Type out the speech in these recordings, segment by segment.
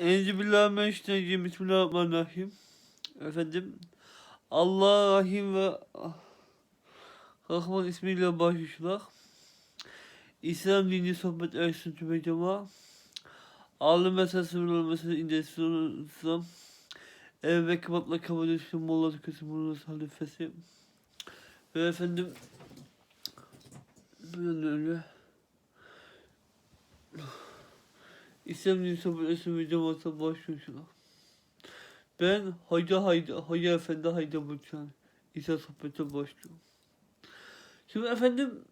Enzibillahirrahmanirrahim. Bismillahirrahmanirrahim. Efendim. Allah Rahim ve Rahman ismiyle başlıyorlar. İslam dini sohbet ersin tüme cema. Ağlı mesası ve mesası indesi İslam. Ev ve kebapla kabul edilsin Molla Tükesi Molla halifesi. Ve efendim böyle öyle. Sohbet ersin ve cemaatine başlıyorlar. Ben Hacı Hayda, Hacı Efendi Hayda Burçan. İsa sohbete başlıyorum. Şimdi efendim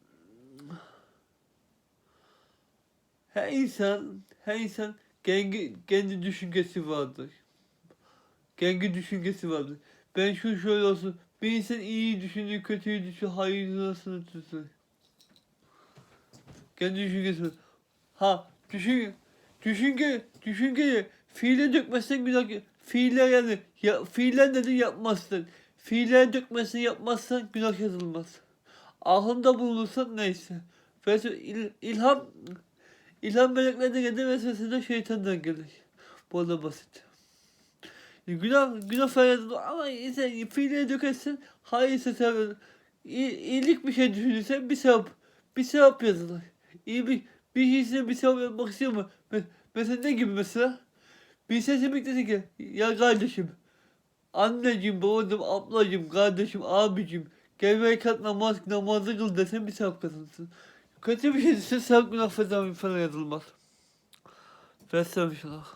her insan, her insan kendi, kendi düşüncesi vardır. Kendi düşüncesi vardır. Ben şu şöyle olsun. Bir insan iyi düşünür, kötüyü düşün, hayırlısını tutsun. Kendi düşüncesi var. Ha, düşün, düşünce, düşünce, fiile dökmezsen günah, fiiller yani, ya, fiiller dedi yapmazsın. Fiiller dökmezsen yapmazsan günah yazılmaz. Aklında bulunursan neyse. Vesve, il, ilham, ilham meleklerden gelir, vesvese de şeytandan gelir. Bu da basit. Günah, günah feryatı ama sen fiilleri dökersen hayırsa sevap. İyi, iyilik bir şey düşünürsen bir sevap. Bir sevap yazılır. İyi bir, bir şeysine bir sevap yapmak istiyor mu? Me- Mesela ne gibi mesela? Bir sesi bekledi ki ya kardeşim anneciğim babacığım ablacığım kardeşim abicim gelmeye kat namaz namazı kıl desen bir sevap kazansın. Kötü bir şey ise sevap günah falan yazılmaz. Vesselam inşallah.